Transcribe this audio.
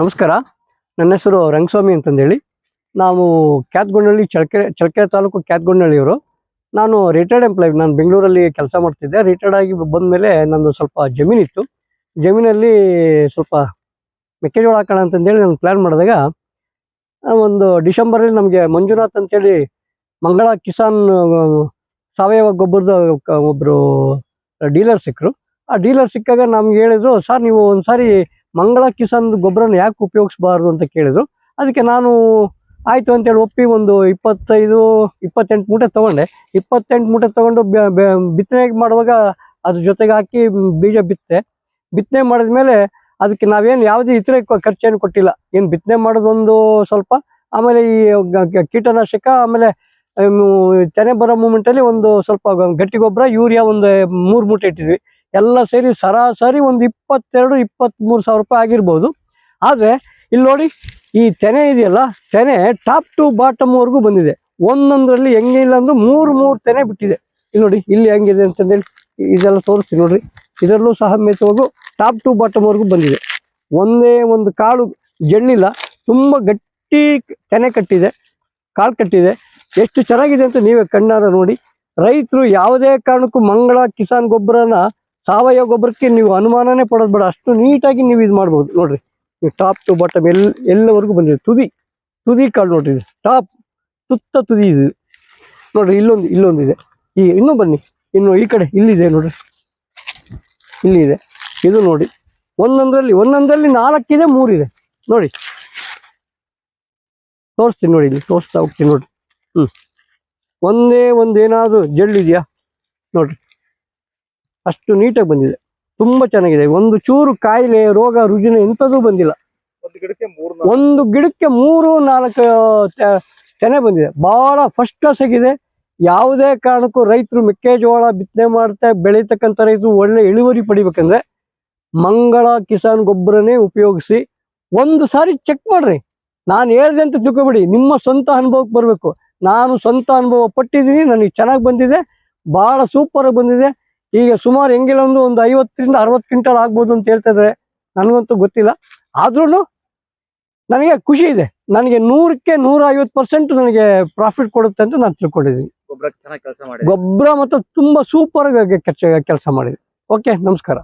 ನಮಸ್ಕಾರ. ನನ್ನ ಹೆಸರು ರಂಗಸ್ವಾಮಿ ಅಂತಂದೇಳಿ. ನಾವು ಕ್ಯಾತ್ಗೊಂಡಳ್ಳಿ ಚಳಕೆರೆ ಚಳಕೆರೆ ತಾಲೂಕು ಕ್ಯಾತ್ಗೊಂಡಳ್ಳಿಯವರು. ನಾನು ರಿಟೈರ್ಡ್ ಎಂಪ್ಲಾಯ್ ನಾನು ಬೆಂಗಳೂರಲ್ಲಿ ಕೆಲಸ ಮಾಡ್ತಿದ್ದೆ. ರಿಟೈರ್ಡ್ ಆಗಿ ಬಂದ ಮೇಲೆ ನಂದು ಸ್ವಲ್ಪ ಜಮೀನಿತ್ತು. ಜಮೀನಲ್ಲಿ ಸ್ವಲ್ಪ ಮೆಕ್ಕೆಜೋಳ ಹಾಕೋಣ ಅಂತಂದೇಳಿ ನಾನು ಪ್ಲ್ಯಾನ್ ಮಾಡಿದಾಗ, ಒಂದು ಡಿಸೆಂಬರಲ್ಲಿ ನಮಗೆ ಮಂಜುನಾಥ್ ಅಂತೇಳಿ ಮಂಗಳ ಕಿಸಾನ್, ಸಾವಯವ ಗೊಬ್ಬರದ ಒಬ್ಬರು ಡೀಲರ್ ಸಿಕ್ಕರು. ಆ ಡೀಲರ್ ಸಿಕ್ಕಾಗ ನಮ್ಗೆ ಹೇಳಿದ್ರು, ಸರ್, ನೀವು ಒಂದ್ಸಾರಿ ಮಂಗಳ ಕಿಸಾನ್ ಗೊಬ್ಬರನ ಯಾಕೆ ಉಪಯೋಗಿಸಬಾರ್ದು ಅಂತ ಕೇಳಿದ್ರು. ಅದಕ್ಕೆ ನಾನು ಆಯಿತು ಅಂತೇಳಿ ಒಪ್ಪಿ ಒಂದು ಇಪ್ಪತ್ತೈದು ಇಪ್ಪತ್ತೆಂಟು ಮೂಟೆ ತೊಗೊಂಡೆ. ಇಪ್ಪತ್ತೆಂಟು ಮೂಟೆ ತೊಗೊಂಡು ಬಿತ್ತನೆ ಮಾಡುವಾಗ ಅದ್ರ ಜೊತೆಗೆ ಹಾಕಿ ಬೀಜ ಬಿತ್ತೆ ಬಿತ್ತನೆ ಮಾಡಿದ ಮೇಲೆ ಅದಕ್ಕೆ ನಾವೇನು ಯಾವುದೇ ಇತರೆ ಖರ್ಚೇನು ಕೊಟ್ಟಿಲ್ಲ. ಏನು ಬಿತ್ತನೆ ಮಾಡೋದೊಂದು ಸ್ವಲ್ಪ ಆಮೇಲೆ ಈ ಕೀಟನಾಶಕ ಆಮೇಲೆ ಆಮ್, ತೆನೆ ಬರೋ ಮೂಮೆಂಟಲ್ಲಿ ಒಂದು ಸ್ವಲ್ಪ ಗಟ್ಟಿ ಗೊಬ್ಬರ ಯೂರಿಯಾ ಒಂದು ಮೂರು ಮೂಟೆ ಇಟ್ಟಿದ್ವಿ. ಎಲ್ಲ ಸೇರಿ ಸರಾಸರಿ ಒಂದು ಇಪ್ಪತ್ತೆರಡು ಇಪ್ಪತ್ತ್ಮೂರು ಸಾವಿರ ರೂಪಾಯಿ ಆಗಿರ್ಬೋದು. ಆದರೆ ಇಲ್ಲಿ ನೋಡಿ, ಈ ತೆನೆ ಇದೆಯಲ್ಲ, ತೆನೆ ಟಾಪ್ ಟು ಬಾಟಮ್ವರೆಗೂ ಬಂದಿದೆ. ಒಂದೊಂದರಲ್ಲಿ ಹೆಂಗೆ ಇಲ್ಲ ಅಂದ್ರೆ ಮೂರು ಮೂರು ತೆನೆ ಬಿಟ್ಟಿದೆ. ಇಲ್ಲಿ ನೋಡಿ, ಇಲ್ಲಿ ಹೆಂಗಿದೆ ಅಂತಂದೇಳಿ ಇದೆಲ್ಲ ತೋರಿಸ್ತೀನಿ ನೋಡ್ರಿ. ಇದರಲ್ಲೂ ಸಹ ಮೇತವಾಗೂ ಟಾಪ್ ಟು ಬಾಟಮ್ವರೆಗೂ ಬಂದಿದೆ. ಒಂದೇ ಒಂದು ಕಾಳು ಜಳ್ಳಿಲ್ಲ ತುಂಬ ಗಟ್ಟಿ ತೆನೆ ಕಟ್ಟಿದೆ, ಕಾಳು ಕಟ್ಟಿದೆ. ಎಷ್ಟು ಚೆನ್ನಾಗಿದೆ ಅಂತ ನೀವೇ ಕಣ್ಣಾರ ನೋಡಿ. ರೈತರು ಯಾವುದೇ ಕಾರಣಕ್ಕೂ ಮಂಗಳ ಕಿಸಾನ್ ಗೊಬ್ಬರನ ಸಾವಯವ ಗೊಬ್ಬರಕ್ಕೆ ನೀವು ಅನುಮಾನನೇ ಪಡೋದು ಬೇಡ. ಅಷ್ಟು ನೀಟಾಗಿ ನೀವು ಇದು ಮಾಡ್ಬೋದು. ನೋಡ್ರಿ, ನೀವು ಟಾಪ್ ಟು ಬಾಟಮ್ ಎಲ್, ಎಲ್ಲವರೆಗೂ ಬಂದಿದೆ. ತುದಿ ತುದಿ ಕಾಳು ನೋಡ್ರಿ ಇದು. ಟಾಪ್ ಸುತ್ತ ತುದಿ ಇದು. ನೋಡ್ರಿ, ಇಲ್ಲೊಂದು, ಇಲ್ಲೊಂದಿದೆ. ಈ, ಇನ್ನೂ ಬನ್ನಿ. ಇನ್ನು ಈ ಕಡೆ ಇಲ್ಲಿದೆ ನೋಡ್ರಿ. ಇಲ್ಲಿದೆ. ಇದು ನೋಡಿ, ಒಂದೊಂದರಲ್ಲಿ ಒಂದೊಂದರಲ್ಲಿ ನಾಲ್ಕಿದೆ, ಮೂರಿದೆ. ನೋಡಿ. ತೋರಿಸ್ತೀನಿ ನೋಡಿ ಇಲ್ಲಿ, ತೋರಿಸ್ತಾ ಹೋಗ್ತೀನಿ ನೋಡ್ರಿ. ಹ್ಞೂ ಒಂದೇ ಒಂದು ಜೆಲ್ ಜಳ್ಳಿದೆಯಾ ನೋಡ್ರಿ. ಅಷ್ಟು ನೀಟಾಗಿ ಬಂದಿದೆ. ತುಂಬಾ ಚೆನ್ನಾಗಿದೆ. ಒಂದು ಚೂರು ಕಾಯಿಲೆ ರೋಗ ರುಜಿನ ಎಂಥದೂ ಬಂದಿಲ್ಲ. ಒಂದು ಗಿಡಕ್ಕೆ ಮೂರ್ ಒಂದು ಗಿಡಕ್ಕೆ ಮೂರು ನಾಲ್ಕು ಚೆನ್ನಾಗಿ ತೆನೆ ಬಂದಿದೆ. ಬಹಳ ಫಸ್ಟ್ ಕ್ಲಾಸ್ ಆಗಿದೆ. ಯಾವುದೇ ಕಾರಣಕ್ಕೂ ರೈತರು ಮೆಕ್ಕೆಜೋಳ ಬಿತ್ತನೆ ಮಾಡ್ತಾ ಬೆಳೀತಕ್ಕಂಥ ರೈತರು ಒಳ್ಳೆ ಇಳುವರಿ ಪಡಿಬೇಕಂದ್ರೆ ಮಂಗಳ ಕಿಸಾನ್ ಗೊಬ್ಬರನೇ ಉಪಯೋಗಿಸಿ ಒಂದು ಸಾರಿ ಚೆಕ್ ಮಾಡ್ರಿ. ನಾನು ಹೇಳ್ದೆ ಅಂತ ತಿಳ್ಕೊಬೇಡಿ. ನಿಮ್ಮ ಸ್ವಂತ ಅನುಭವಕ್ಕೆ ಬರಬೇಕು. ನಾನು ಸ್ವಂತ ಅನುಭವ ಪಟ್ಟಿದ್ದೀನಿ. ನನಗೆ ಚೆನ್ನಾಗಿ ಬಂದಿದೆ. ಭಾಳ ಸೂಪರಾಗಿ ಬಂದಿದೆ. ಈಗ ಸುಮಾರು ಹೆಂಗಿಲ್ಲ ಒಂದು ಒಂದು ಐವತ್ತರಿಂದ ಅರವತ್ತು ಕ್ವಿಂಟಲ್ ಆಗ್ಬೋದು ಅಂತ ಹೇಳ್ತಾ ಇದ್ದಾರೆ ನನಗಂತೂ ಗೊತ್ತಿಲ್ಲ. ಆದ್ರೂ ನನಗೆ ಖುಷಿ ಇದೆ. ನನಗೆ ನೂರಕ್ಕೆ ನೂರ ಐವತ್ತು ಪರ್ಸೆಂಟ್ ನನಗೆ ಪ್ರಾಫಿಟ್ ಕೊಡುತ್ತೆ ಅಂತ ನಾನು ತಿಳ್ಕೊಂಡಿದ್ದೀನಿ. ಗೊಬ್ಬರ ಚೆನ್ನಾಗಿ ಕೆಲಸ ಮಾಡಿ ಗೊಬ್ಬರ ಮತ್ತು ತುಂಬ ಸೂಪರ್ ಆಗಿ ಕೆಲಸ ಮಾಡಿದೆ ಓಕೆ ನಮಸ್ಕಾರ.